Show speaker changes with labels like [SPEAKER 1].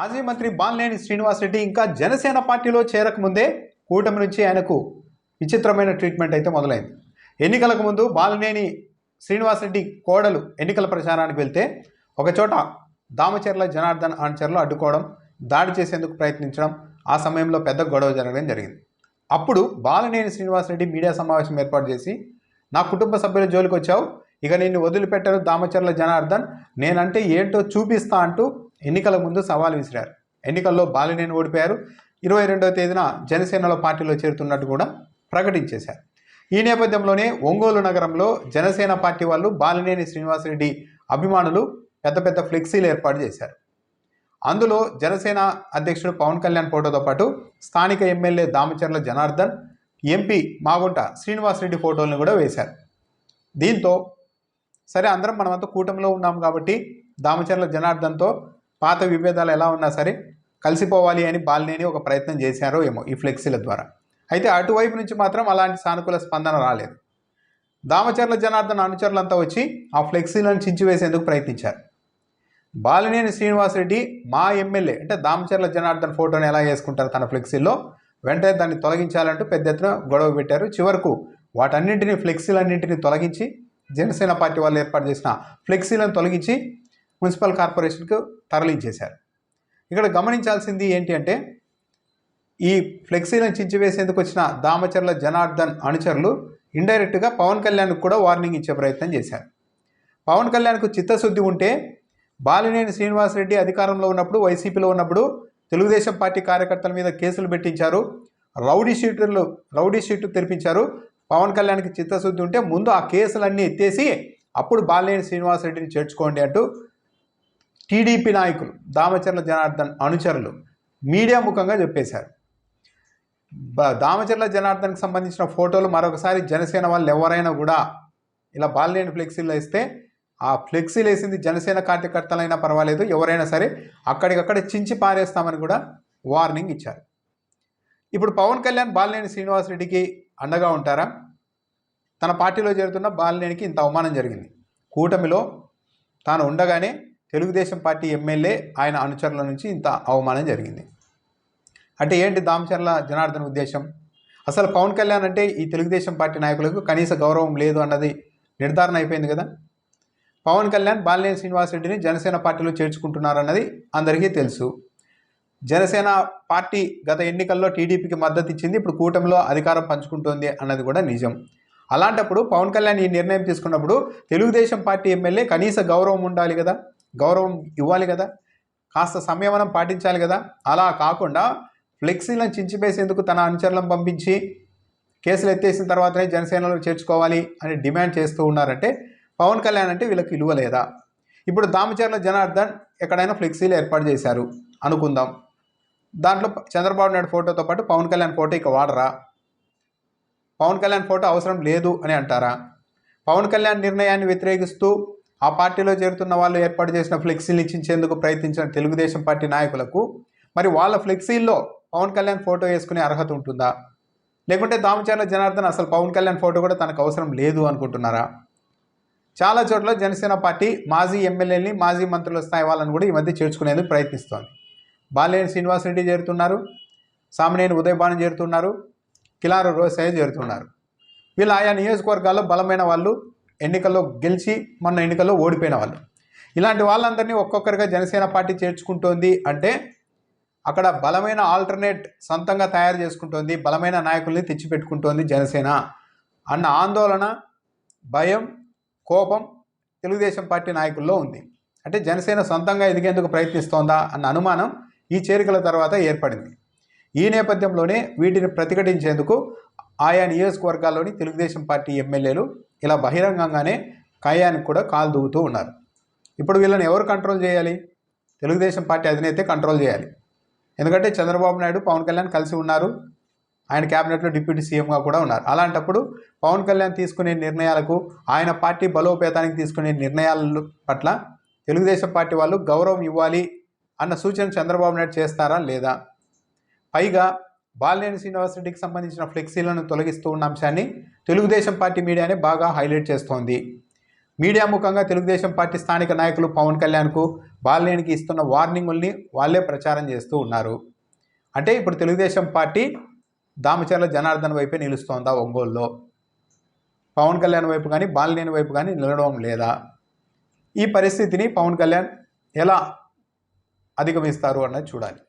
[SPEAKER 1] మాజీ మంత్రి బాలినేని శ్రీనివాసరెడ్డి ఇంకా జనసేన పార్టీలో చేరకముందే కూటమి నుంచి ఆయనకు విచిత్రమైన ట్రీట్మెంట్ అయితే మొదలైంది. ఎన్నికలకు ముందు బాలినేని శ్రీనివాసరెడ్డి కోడలు ఎన్నికల ప్రచారానికి వెళ్తే ఒకచోట దామచర్ల జనార్దన్ ఆన్చర్లు అడ్డుకోవడం దాడి చేసేందుకు ప్రయత్నించడం ఆ సమయంలో పెద్ద గొడవ జరగడం జరిగింది. అప్పుడు బాలినేని శ్రీనివాసరెడ్డి మీడియా సమావేశం ఏర్పాటు చేసి నా కుటుంబ సభ్యుల జోలికి వచ్చావు ఇక నిన్ను వదిలిపెట్టారు దామచర్ల జనార్దన్ నేనంటే ఏంటో చూపిస్తా అంటూ ఎన్నికల ముందు సవాల్ విసిరారు. ఎన్నికల్లో బాలినేని ఓడిపోయారు. ఇరవై రెండవ తేదీన జనసేనలో పార్టీలో చేరుతున్నట్టు కూడా ప్రకటించేశారు. ఈ నేపథ్యంలోనే ఒంగోలు నగరంలో జనసేన పార్టీ వాళ్ళు బాలినేని శ్రీనివాసరెడ్డి అభిమానులు పెద్ద పెద్ద ఫ్లెక్సీలు ఏర్పాటు చేశారు. అందులో జనసేన అధ్యక్షుడు పవన్ కళ్యాణ్ ఫోటోతో పాటు స్థానిక ఎమ్మెల్యే దామచర్ల జనార్దన్ ఎంపీ మాగుంట శ్రీనివాసరెడ్డి ఫోటోలను కూడా వేశారు. దీంతో సరే అందరం మనమంతా కూటమిలో ఉన్నాం కాబట్టి దామచర్ల జనార్దన్తో పాత విభేదాలు ఎలా ఉన్నా సరే కలిసిపోవాలి అని బాలినేని ఒక ప్రయత్నం చేశారో ఏమో ఈ ఫ్లెక్సీల ద్వారా. అయితే అటువైపు నుంచి మాత్రం అలాంటి సానుకూల స్పందన రాలేదు. దామచర్ల జనార్దన్ అనుచరులంతా వచ్చి ఆ ఫ్లెక్సీలను చించివేసేందుకు ప్రయత్నించారు. బాలినేని శ్రీనివాసరెడ్డి మా ఎమ్మెల్యే అంటే దామచర్ల జనార్దన్ ఫోటోని ఎలా వేసుకుంటారు తన ఫ్లెక్సీలో వెంటనే దాన్ని తొలగించాలంటూ పెద్ద ఎత్తున గొడవ పెట్టారు. చివరకు వాటన్నింటినీ ఫ్లెక్సీలన్నింటినీ తొలగించి జనసేన పార్టీ వాళ్ళు ఏర్పాటు చేసిన ఫ్లెక్సీలను తొలగించి మున్సిపల్ కార్పొరేషన్కు తరలించేశారు. ఇక్కడ గమనించాల్సింది ఏంటి అంటే ఈ ఫ్లెక్సీలను చించివేసేందుకు వచ్చిన దామచర్ల జనార్దన్ అనుచరులు ఇండైరెక్ట్గా పవన్ కళ్యాణ్కు కూడా వార్నింగ్ ఇచ్చే ప్రయత్నం చేశారు. పవన్ కళ్యాణ్కు చిత్తశుద్ధి ఉంటే బాలినేని శ్రీనివాసరెడ్డి అధికారంలో ఉన్నప్పుడు వైసీపీలో ఉన్నప్పుడు తెలుగుదేశం పార్టీ కార్యకర్తల మీద కేసులు పెట్టించారు. రౌడీ షీటర్లు రౌడీ షీటు తెరిపించారు. పవన్ కళ్యాణ్కి చిత్తశుద్ధి ఉంటే ముందు ఆ కేసులన్నీ ఎత్తేసి అప్పుడు బాలినేని శ్రీనివాసరెడ్డిని చేర్చుకోండి అంటూ టీడీపీ నాయకులు దామచర్ల జనార్దన్ అనుచరులు మీడియా ముఖంగా చెప్పేశారు. దామచర్ల జనార్దన్కి సంబంధించిన ఫోటోలు మరొకసారి జనసేన వాళ్ళు ఎవరైనా కూడా ఇలా బాలినేని ఫ్లెక్సీలు వేస్తే ఆ ఫ్లెక్సీలు వేసింది జనసేన కార్యకర్తలైనా పర్వాలేదు ఎవరైనా సరే అక్కడికక్కడ చించి పారేస్తామని కూడా వార్నింగ్ ఇచ్చారు. ఇప్పుడు పవన్ కళ్యాణ్ బాలినేని శ్రీనివాసరెడ్డికి అండగా ఉంటారా? తన పార్టీలో చేరుతున్న బాలినేనికి ఇంత అవమానం జరిగింది. కూటమిలో తాను ఉండగానే తెలుగుదేశం పార్టీ ఎమ్మెల్యే ఆయన అనుచరుల నుంచి ఇంత అవమానం జరిగింది. అంటే ఏంటి దామచర్ల జనార్దన్ ఉద్దేశం? అసలు పవన్ కళ్యాణ్ అంటే ఈ తెలుగుదేశం పార్టీ నాయకులకు కనీస గౌరవం లేదు అన్నది నిర్ధారణ అయిపోయింది కదా? పవన్ కళ్యాణ్ బాలినేని శ్రీనివాసరెడ్డిని జనసేన పార్టీలో చేర్చుకుంటున్నారన్నది అందరికీ తెలుసు. జనసేన పార్టీ గత ఎన్నికల్లో టీడీపీకి మద్దతు ఇచ్చింది ఇప్పుడు కూటమిలో అధికారం పంచుకుంటోంది అన్నది కూడా నిజం. అలాంటప్పుడు పవన్ కళ్యాణ్ ఈ నిర్ణయం తీసుకున్నప్పుడు తెలుగుదేశం పార్టీ ఎమ్మెల్యే కనీస గౌరవం ఉండాలి కదా? గౌరవం ఇవ్వాలి కదా. కాస్త సంయమనం పాటించాలి కదా. అలా కాకుండా ఫ్లెక్సీలను చించిపేసేందుకు తన అనుచరులను పంపించి కేసులు ఎత్తేసిన తర్వాతనే జనసేనలో చేర్చుకోవాలి అని డిమాండ్ చేస్తూ ఉన్నారంటే పవన్ కళ్యాణ్ అంటే వీళ్ళకి విలువ లేదా? ఇప్పుడు దామచర్ల జనార్దన్ ఎక్కడైనా ఫ్లెక్సీలు ఏర్పాటు చేశారు అనుకుందాం. దాంట్లో చంద్రబాబు నాయుడు ఫోటోతో పాటు పవన్ కళ్యాణ్ ఫోటో ఇక వాడరా? పవన్ కళ్యాణ్ ఫోటో అవసరం లేదు అని అంటారా? పవన్ కళ్యాణ్ నిర్ణయాన్ని వ్యతిరేకిస్తూ ఆ పార్టీలో చేరుతున్న వాళ్ళు ఏర్పాటు చేసిన ఫ్లెక్సీలు ఇచ్చించేందుకు ప్రయత్నించిన తెలుగుదేశం పార్టీ నాయకులకు మరి వాళ్ళ ఫ్లెక్సీల్లో పవన్ కళ్యాణ్ ఫోటో వేసుకునే అర్హత ఉంటుందా? లేకుంటే దామచర్ల జనార్దన్ అసలు పవన్ కళ్యాణ్ ఫోటో కూడా తనకు అవసరం లేదు అనుకుంటున్నారా? చాలా చోట్ల జనసేన పార్టీ మాజీ ఎమ్మెల్యేని మాజీ మంత్రుల స్థాయి వాళ్ళని కూడా ఈ మధ్య చేర్చుకునేందుకు ప్రయత్నిస్తోంది. బాలినేని శ్రీనివాసరెడ్డి చేరుతున్నారు సామినేని ఉదయభాను చేరుతున్నారు కిలార రోసయ్య చేరుతున్నారు. వీళ్ళు ఆయా నియోజకవర్గాల్లో బలమైన వాళ్ళు ఎన్నికల్లో గెలిచి మొన్న ఎన్నికల్లో ఓడిపోయిన వాళ్ళు. ఇలాంటి వాళ్ళందరినీ ఒక్కొక్కరిగా జనసేన పార్టీ చేర్చుకుంటోంది అంటే అక్కడ బలమైన ఆల్టర్నేట్ సొంతంగా తయారు చేసుకుంటోంది బలమైన నాయకుల్ని తెచ్చిపెట్టుకుంటోంది జనసేన అన్న ఆందోళన భయం కోపం తెలుగుదేశం పార్టీ నాయకుల్లో ఉంది. అంటే జనసేన సొంతంగా ఎదిగేందుకు ప్రయత్నిస్తోందా అన్న అనుమానం ఈ చేరికల తర్వాత ఏర్పడింది. ఈ నేపథ్యంలోనే వీటిని ప్రతిఘటించేందుకు ఆయా నియోజకవర్గాల్లోని తెలుగుదేశం పార్టీ ఎమ్మెల్యేలు ఇలా బహిరంగంగానే కాయానికి కూడా కాలు దూగుతూ ఉన్నారు. ఇప్పుడు వీళ్ళని ఎవరు కంట్రోల్ చేయాలి? తెలుగుదేశం పార్టీ అధినేతే కంట్రోల్ చేయాలి. ఎందుకంటే చంద్రబాబు నాయుడు పవన్ కళ్యాణ్ కలిసి ఉన్నారు. ఆయన క్యాబినెట్లో డిప్యూటీ సీఎంగా కూడా ఉన్నారు. అలాంటప్పుడు పవన్ కళ్యాణ్ తీసుకునే నిర్ణయాలకు ఆయన పార్టీ బలోపేతానికి తీసుకునే నిర్ణయాల పట్ల తెలుగుదేశం పార్టీ వాళ్ళు గౌరవం ఇవ్వాలి అన్న సూచన చంద్రబాబు నాయుడు చేస్తారా లేదా? పైగా బాలినేని శ్రీనివాసరెడ్డికి సంబంధించిన ఫ్లెక్సీలను తొలగిస్తూ ఉన్న అంశాన్ని తెలుగుదేశం పార్టీ మీడియానే బాగా హైలైట్ చేస్తోంది. మీడియా ముఖంగా తెలుగుదేశం పార్టీ స్థానిక నాయకులు పవన్ కళ్యాణ్కు బాలినేనికి ఇస్తున్న వార్నింగుల్ని వాళ్ళే ప్రచారం చేస్తూ ఉన్నారు. అంటే ఇప్పుడు తెలుగుదేశం పార్టీ దామచర్ల జనార్దన్ వైపే నిలుస్తోందా ఒంగోలులో? పవన్ కళ్యాణ్ వైపు కానీ బాలినేని వైపు కానీ నిలవడం లేదా? ఈ పరిస్థితిని పవన్ కళ్యాణ్ ఎలా అధిగమిస్తారు అన్నది చూడాలి.